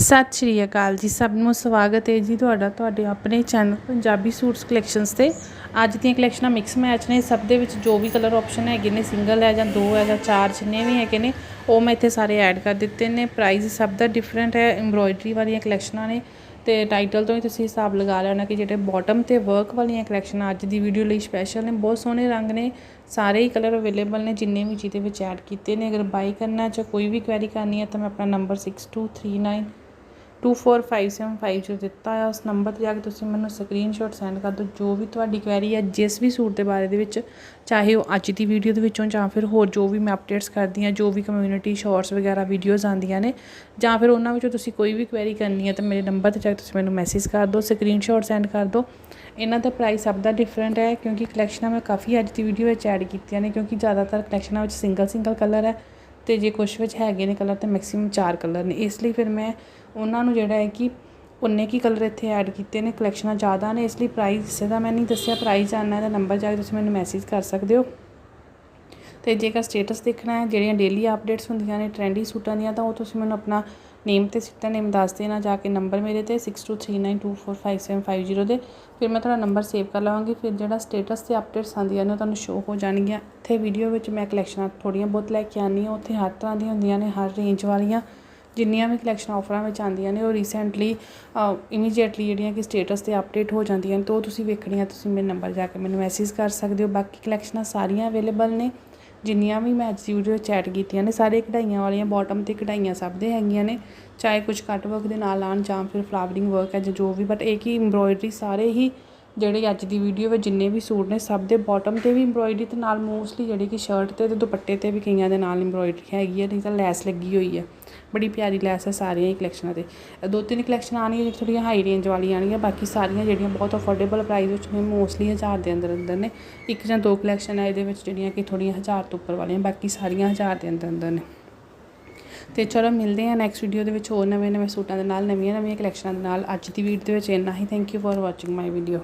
ਸਤਿ ਸ਼੍ਰੀ ਅਕਾਲ ਜੀ, ਸਭ ਨੂੰ ਸਵਾਗਤ ਹੈ ਜੀ ਤੁਹਾਡਾ, ਤੁਹਾਡੇ ਆਪਣੇ ਚੈਨਲ ਪੰਜਾਬੀ ਸੂਟਸ ਕਲੈਕਸ਼ਨਸ ਤੇ। ਅੱਜ ਦੀਆਂ ਕਲੈਕਸ਼ਨਾਂ ਮਿਕਸ ਮੈਚ ਨੇ, ਸਭ ਦੇ ਵਿੱਚ ਜੋ ਵੀ ਕਲਰ ਆਪਸ਼ਨ ਹੈਗੇ ਨੇ ਸਿੰਗਲ ਹੈ ਜਾਂ ਦੋ ਹੈ ਜਾਂ ਚਾਰ ਜਿੰਨੇ ਵੀ ਹੈਗੇ ਨੇ, ਉਹ ਮੈਂ ਇੱਥੇ ਸਾਰੇ ਐਡ ਕਰ ਦਿੱਤੇ ਨੇ। ਪ੍ਰਾਈਸ ਸਭ ਦਾ ਡਿਫਰੈਂਟ ਹੈ ਐਮਬ੍ਰੋਇਡਰੀ ਵਾਲੀਆਂ ਕਲੈਕਸ਼ਨਾਂ ਨੇ ਤੇ ਟਾਈਟਲ ਤੋਂ ਹੀ ਤੁਸੀਂ ਹਿਸਾਬ ਲਗਾ ਲੈਣਾ ਕਿ ਜਿਹੜੇ ਬਾਟਮ ਤੇ ਵਰਕ ਵਾਲੀਆਂ ਕਲੈਕਸ਼ਨਾਂ ਅੱਜ ਦੀ ਵੀਡੀਓ ਲਈ ਸਪੈਸ਼ਲ ਨੇ, ਬਹੁਤ ਸੋਹਣੇ ਰੰਗ ਨੇ, ਸਾਰੇ ਹੀ ਕਲਰ ਅਵੇਲੇਬਲ ਨੇ, ਜਿੰਨੇ ਵੀ ਜਿਹਦੇ ਵਿੱਚ ਐਡ ਕੀਤੇ ਨੇ। ਅਗਰ ਬਾਈ ਕਰਨਾ ਚਾਹ ਕੋਈ ਵੀ ਕੁਐਰੀ ਕਰਨੀ ਹੈ ਤਾਂ ਮੈਂ ਆਪਣਾ ਨੰਬਰ 6239 24575 ਦਿੱਤਾ ਹੈ ਉਸ ਨੰਬਰ ਤੇ ਜਾ ਕੇ ਤੁਸੀਂ ਮੈਨੂੰ ਸਕਰੀਨਸ਼ਾਟ ਸੈਂਡ ਕਰ ਦਿਓ, ਜੋ ਵੀ ਤੁਹਾਡੀ ਕੁਐਰੀ ਹੈ ਜਿਸ ਵੀ ਸੂਟ ਦੇ ਬਾਰੇ ਦੇ ਵਿੱਚ, ਚਾਹੇ ਉਹ ਅੱਜ ਦੀ ਵੀਡੀਓ ਦੇ ਵਿੱਚੋਂ ਜਾਂ ਫਿਰ ਹੋਰ ਜੋ ਵੀ ਮੈਂ ਅਪਡੇਟਸ ਕਰਦੀ ਹਾਂ, ਜੋ ਵੀ ਕਮਿਊਨਿਟੀ ਸ਼ਾਰਟਸ ਵਗੈਰਾ ਵੀਡੀਓਜ਼ ਆਉਂਦੀਆਂ ਨੇ, ਜਾਂ ਫਿਰ ਉਹਨਾਂ ਵਿੱਚੋਂ ਤੁਸੀਂ ਕੋਈ ਵੀ ਕੁਐਰੀ ਕਰਨੀ ਹੈ ਤਾਂ ਮੇਰੇ ਨੰਬਰ ਤੇ ਜਾ ਕੇ ਤੁਸੀਂ ਮੈਨੂੰ ਮੈਸੇਜ ਕਰ ਦਿਓ ਸਕਰੀਨਸ਼ਾਟ ਸੈਂਡ ਕਰ ਦਿਓ। ਇਹਨਾਂ ਦਾ ਪ੍ਰਾਈਸ ਸਭ ਦਾ ਡਿਫਰੈਂਟ ਹੈ, ਕਿਉਂਕਿ ਕਲੈਕਸ਼ਨਾਂ ਮੈਂ ਕਾਫੀ ਅੱਜ ਦੀ ਵੀਡੀਓ ਵਿੱਚ ਐਡ ਕੀਤੀਆਂ ਨੇ, ਕਿਉਂਕਿ ਜ਼ਿਆਦਾਤਰ ਕਲੈਕਸ਼ਨਾਂ ਵਿੱਚ ਸਿੰਗਲ ਸਿੰਗਲ ਕਲਰ ਹੈ। ਅਤੇ ਜੇ ਕੁਛ ਵਿੱਚ ਹੈਗੇ ਨੇ ਕਲਰ ਤਾਂ ਮੈਕਸਿਮਮ ਚਾਰ ਕਲਰ ਨੇ। ਇਸ ਲਈ ਫਿਰ ਮੈਂ ਉਹਨਾਂ ਨੂੰ ਜਿਹੜਾ ਹੈ ਕਿ ਉਨੇ ਕੀ ਕਲਰ ਇੱਥੇ ਐਡ ਕੀਤੇ ਨੇ ਕਲੈਕਸ਼ਨਾਂ ਜ਼ਿਆਦਾ ਨੇ। ਇਸ ਲਈ ਪ੍ਰਾਈਸ ਇਸੇ ਦਾ ਮੈਂ ਨਹੀਂ ਦੱਸਿਆ ਪ੍ਰਾਈਸ ਜਾਣਨਾ ਇਹਦਾ ਨੰਬਰ ਜਾ ਕੇ ਤੁਸੀਂ ਮੈਨੂੰ ਮੈਸੇਜ ਕਰ ਸਕਦੇ ਹੋ। ਤੇ ਜੇਕਰ ਸਟੇਟਸ ਦੇਖਣਾ ਹੈ, ਜਿਹੜੀਆਂ ਡੇਲੀ ਅਪਡੇਟਸ ਹੁੰਦੀਆਂ ਨੇ ਟ੍ਰੈਂਡੀ ਸੂਟਾਂ ਦੀਆਂ, ਤਾਂ ਉਹ ਤੁਸੀਂ ਮੈਨੂੰ ਆਪਣਾ ਨੇਮ ਤੇ ਸਿੱਟਾ, ਨੇਮ ਦੱਸ ਦੇਣਾ, ਜਾ ਕੇ ਨੰਬਰ ਮੇਰੇ ਤੇ 6239245750 ਦੇ। ਫਿਰ ਮੈਂ ਤੁਹਾਡਾ ਨੰਬਰ ਸੇਵ ਕਰ ਲਵਾਂਗੀ। ਫਿਰ ਜਿਹੜਾ ਸਟੇਟਸ ਤੇ ਅਪਡੇਟਸ ਆਉਂਦੀਆਂ ਨੇ, ਉਹ ਤੁਹਾਨੂੰ ਸ਼ੋ ਹੋ ਜਾਣਗੀਆਂ। ਇੱਥੇ ਵੀਡੀਓ ਵਿੱਚ ਮੈਂ ਕਲੈਕਸ਼ਨਾਂ ਥੋੜੀਆਂ ਬਹੁਤ ਲੈ ਕੇ ਆਉਂਦੀ ਹਾਂ। ਉੱਥੇ ਹਰ ਤਰ੍ਹਾਂ ਦੀਆਂ ਹੁੰਦੀਆਂ ਨੇ, ਹਰ ਰੇਂਜ ਵਾਲੀਆਂ। ਜਿੰਨੀਆਂ ਵੀ ਕਲੈਕਸ਼ਨ ਆਫਰਾਂ ਵਿੱਚ ਆਉਂਦੀਆਂ ਨੇ, ਉਹ ਰੀਸੈਂਟਲੀ ਇਮੀਡੀਏਟਲੀ ਜਿਹੜੀਆਂ ਕਿ ਸਟੇਟਸ ਤੇ ਅਪਡੇਟ ਹੋ ਜਾਂਦੀਆਂ ਨੇ, ਤਾਂ ਉਹ ਤੁਸੀਂ ਵੇਖਣੀਆਂ। ਤੁਸੀਂ ਮੇਰੇ ਨੰਬਰ ਜਾ ਕੇ ਮੈਨੂੰ ਮੈਸੇਜ ਕਰ ਸਕਦੇ ਹੋ। ਬਾਕੀ ਕਲੈਕਸ਼ਨਾਂ ਸਾਰੀਆਂ ਅਵੇਲੇਬਲ ਨੇ। ਜਿੰਨੀਆਂ ਵੀ ਮੈਂ ਅੱਜ ਦੀ ਵੀਡੀਓ ਵਿੱਚ ਐਡ ਕੀਤੀਆਂ ਨੇ, ਸਾਰੇ ਕਢਾਈਆਂ ਵਾਲੀਆਂ ਬਾਟਮ ਤੇ ਕਢਾਈਆਂ ਸਭ ਦੇ ਹੈਗੀਆਂ ਨੇ। ਚਾਹੇ ਕੁਝ ਕੱਟ ਵਰਕ ਦੇ ਨਾਲ ਆਣ ਜਾਂ ਫਿਰ ਫਲਾਵਰਿੰਗ ਵਰਕ ਹੈ ਜਾਂ ਜੋ ਵੀ ਬਟ ਇਹ ਕੀ ਐਮਬ੍ਰੋਇਡਰੀ ਸਾਰੇ ਹੀ ਜਿਹੜੇ ਅੱਜ ਦੀ ਵੀਡੀਓ ਵਿੱਚ ਜਿੰਨੇ ਵੀ ਸੂਟ ਨੇ, ਸਭ ਦੇ ਬਾਟਮ ਤੇ ਵੀ ਐਮਬ੍ਰੋਇਡਰੀ ਤੇ ਨਾਲ ਮੋਸਟਲੀ ਜਿਹੜੀ ਕਿ ਸ਼ਰਟ ਤੇ ਤੇ ਦੁਪੱਟੇ ਤੇ ਵੀ ਕਈਆਂ ਦੇ ਨਾਲ ਐਮਬ੍ਰੋਇਡਰੀ ਹੈਗੀ ਹੈ, ਨਹੀਂ ਤਾਂ ਲੈਸ ਲੱਗੀ ਹੋਈ ਹੈ। ਬੜੀ ਪਿਆਰੀ ਲੈਸ ਹੈ ਸਾਰੀਆਂ ਹੀ ਕਲੈਕਸ਼ਨਾਂ ਤੇ। ਦੋ ਤਿੰਨ ਕਲੈਕਸ਼ਨ ਆਣਗੀਆਂ ਜਿਹੜੀ ਥੋੜ੍ਹੀਆਂ ਹਾਈ ਰੇਂਜ ਵਾਲੀਆਂ ਆਣਗੀਆਂ ਬਾਕੀ ਸਾਰੀਆਂ ਜਿਹੜੀਆਂ ਬਹੁਤ ਅਫੋਰਡੇਬਲ ਪ੍ਰਾਈਸ ਵਿੱਚ ਨੇ ਮੋਸਟਲੀ 1000 ਦੇ ਅੰਦਰ ਅੰਦਰ ਨੇ। ਇੱਕ ਜਾਂ ਦੋ ਕਲੈਕਸ਼ਨ ਹੈ ਇਹਦੇ ਵਿੱਚ ਜਿਹੜੀਆਂ ਕਿ ਥੋੜ੍ਹੀਆਂ 1000 ਤੋਂ ਉੱਪਰ ਵਾਲੀਆਂ, ਬਾਕੀ ਸਾਰੀਆਂ 1000 ਦੇ ਅੰਦਰ ਅੰਦਰ ਨੇ। ਤੇ ਚਲੋ ਮਿਲਦੇ ਹਾਂ ਨੈਕਸਟ ਵੀਡੀਓ ਦੇ ਵਿੱਚ ਹੋਰ ਨਵੇਂ ਨਵੇਂ ਸੂਟਾਂ ਦੇ ਨਾਲ ਨਵੀਆਂ ਨਵੀਆਂ ਕਲੈਕਸ਼ਨਾਂ ਦੇ ਨਾਲ। ਅੱਜ ਦੀ ਵੀਡੀਓ ਦੇ ਵਿੱਚ ਇੰਨਾ ਹੀ। Thank you for watching my video